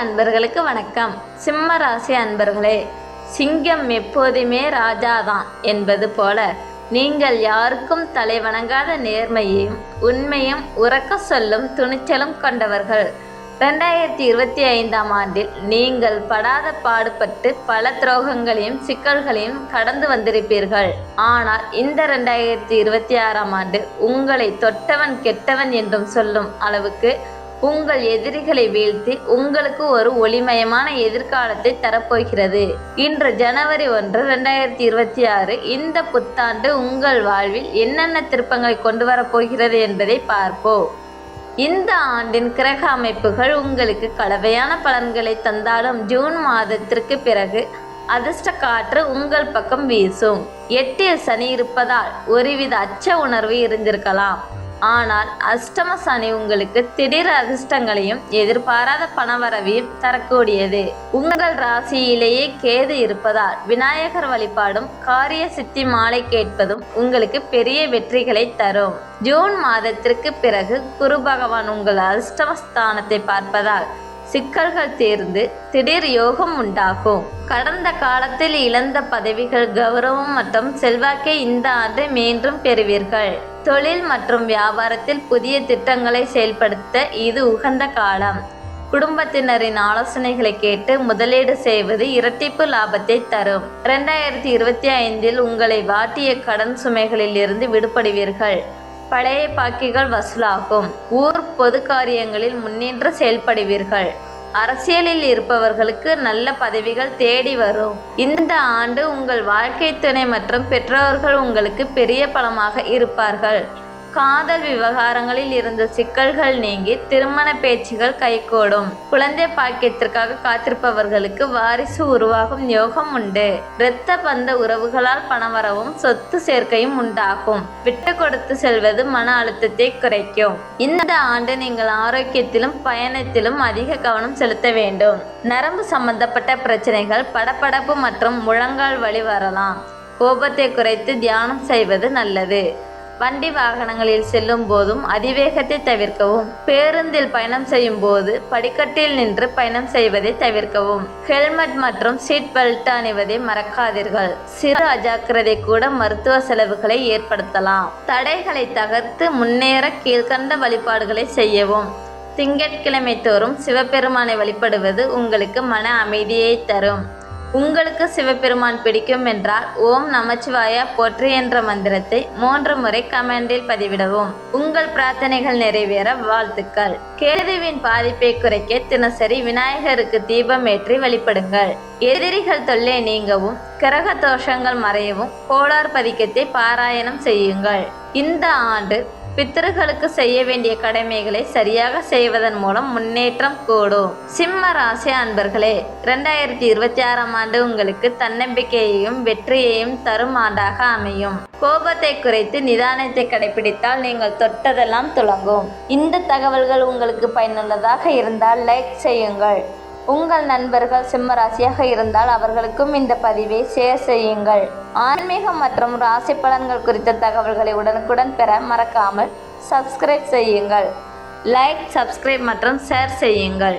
அன்பர்களுக்கு வணக்கம். சிம்ம ராசி அன்பர்களே சிங்கம் எப்போதுமே ராஜாதான் என்பது போல நீங்கள் யாருக்கும் தலை வணங்காத நேர்மையையும் உண்மையும் உறக்க சொல்லும் துணிச்சலும் கொண்டவர்கள். ரெண்டாயிரத்தி இருபத்தி ஐந்தாம் ஆண்டில் நீங்கள் படாத பாடுபட்டு பல துரோகங்களையும் சிக்கல்களையும் கடந்து வந்திருப்பீர்கள். ஆனால் இந்த ரெண்டாயிரத்தி இருபத்தி ஆறாம் ஆண்டு உங்களை தொட்டவன் கெட்டவன் என்றும் சொல்லும் அளவுக்கு உங்கள் எதிரிகளை வீழ்த்தி உங்களுக்கு ஒரு ஒளிமயமான எதிர்காலத்தை தரப்போகிறது. இன்று ஜனவரி ஒன்று ரெண்டாயிரத்தி இருபத்தி ஆறு இந்த புத்தாண்டு உங்கள் வாழ்வில் என்னென்ன திருப்பங்களை கொண்டு வரப்போகிறது என்பதை பார்ப்போம். இந்த ஆண்டின் கிரக அமைப்புகள் உங்களுக்கு கலவையான பலன்களை தந்தாலும் ஜூன் மாதத்திற்கு பிறகு அதிர்ஷ்ட காற்று உங்கள் பக்கம் வீசும். எட்டில் சனி இருப்பதால் ஒருவித அச்ச உணர்வு இருந்திருக்கலாம். ஆனால் அஷ்டம சனி உங்களுக்கு திடீர் அதிர்ஷ்டங்களையும் எதிர்பாராத பணவரவையும் தரக்கூடியது. உங்கள் ராசியிலேயே கேது இருப்பதால் விநாயகர் வழிபாடும் காரிய சித்தி மாலை கேட்பதும் உங்களுக்கு பெரிய வெற்றிகளை தரும். ஜூன் மாதத்திற்கு பிறகு குரு பகவான் உங்கள் அஷ்டமஸ்தானத்தை பார்ப்பதால் சிக்கல்கள் தேர்ந்து திடீர் யோகம் உண்டாகும். கடந்த காலத்தில் இழந்த பதவிகள் கௌரவம் மற்றும் செல்வாக்கை இந்த ஆண்டு மீண்டும் பெறுவீர்கள். தொழில் மற்றும் வியாபாரத்தில் புதிய திட்டங்களை செயல்படுத்த இது உகந்த காலம். குடும்பத்தினரின் ஆலோசனைகளை கேட்டு முதலீடு செய்வது இரட்டிப்பு லாபத்தை தரும். ரெண்டாயிரத்தி இருபத்தி ஐந்தில் உங்களை வாட்டிய கடன் சுமைகளில் இருந்து விடுபடுவீர்கள். பழைய பாக்கிகள் வசூலாகும். ஊர் பொது காரியங்களில் முன்னின்று செயல்படுவீர்கள். அரசியலில் இருப்பவர்களுக்கு நல்ல பதவிகள் தேடி வரும். இந்த ஆண்டு உங்கள் வாழ்க்கை துணை மற்றும் பெற்றோர்கள் உங்களுக்கு பெரிய பலமாக இருப்பார்கள். காதல் விவகாரங்களில் இருந்த சிக்கல்கள் நீங்கி திருமண பேச்சுகள் கைகூடும். குழந்தை பாக்கியத்திற்காக காத்திருப்பவர்களுக்கு வாரிசு உருவாகும் யோகம் உண்டு. இரத்த பந்த உறவுகளால் பணவரவும் சொத்து சேர்க்கையும் உண்டாகும். விட்டு கொடுத்து செல்வது மன அழுத்தத்தை குறைக்கும். இந்த ஆண்டு நீங்கள் ஆரோக்கியத்திலும் பயணத்திலும் அதிக கவனம் செலுத்த வேண்டும். நரம்பு சம்பந்தப்பட்ட பிரச்சனைகள் படப்படப்பு மற்றும் முழங்கால் வழி வரலாம். கோபத்தை குறைத்து தியானம் செய்வது நல்லது. வண்டி வாகனங்களில் செல்லும் போதும் அதிவேகத்தை தவிர்க்கவும் பேருந்தில் பயணம் செய்யும் போது படிக்கட்டில் நின்று பயணம் செய்வதை தவிர்க்கவும் ஹெல்மெட் மற்றும் சீட் பெல்ட் அணிவதை மறக்காதீர்கள். சிறு அஜாக்கிரதை கூட மருத்துவ செலவுகளை ஏற்படுத்தலாம். தடைகளை தகர்த்து முன்னேற கீழ்கண்ட வழிபாடுகளை செய்யவும். திங்கட்கிழமை தோறும் சிவபெருமானை வழிபடுவது உங்களுக்கு மன அமைதியை தரும். உங்களுக்கு சிவபெருமான் பிடிக்கும் என்றால் ஓம் நமச்சிவாய போற்றி என்ற மந்திரத்தை மூன்று முறை கமெண்டில் பதிவிடவும். உங்கள் பிரார்த்தனைகள் நிறைவேற வாழ்த்துக்கள். கேதுவின் பாதிப்பை குறைக்க தினசரி விநாயகருக்கு தீபம் ஏற்றி வழிபடுங்கள். எதிரிகள் தொல்லை நீங்கவும் கிரக தோஷங்கள் மறையவும் கோளார் பதிக்கத்தை பாராயணம் செய்யுங்கள். இந்த ஆண்டு பித்தர்களுக்கு செய்ய வேண்டிய கடமைகளை சரியாக செய்வதன் மூலம் முன்னேற்றம் கூடும். சிம்ம ராசி அன்பர்களே ரெண்டாயிரத்தி இருபத்தி ஆறாம் ஆண்டு உங்களுக்கு தன்னம்பிக்கையையும் வெற்றியையும் தரும் ஆண்டாக அமையும். கோபத்தை குறைத்து நிதானத்தை கடைபிடித்தால் நீங்கள் தொட்டதெல்லாம் துளங்கும். இந்த தகவல்கள் உங்களுக்கு பயனுள்ளதாக இருந்தால் லைக் செய்யுங்கள். உங்கள் நண்பர்கள் சிம்ம ராசியாக இருந்தால் அவர்களுக்கும் இந்த பதிவை ஷேர் செய்யுங்கள். ஆன்மீகம் மற்றும் ராசி பலன்கள் குறித்த தகவல்களை உடனுக்குடன் பெற மறக்காமல் சப்ஸ்கிரைப் செய்யுங்கள். லைக் சப்ஸ்கிரைப் மற்றும் ஷேர் செய்யுங்கள்.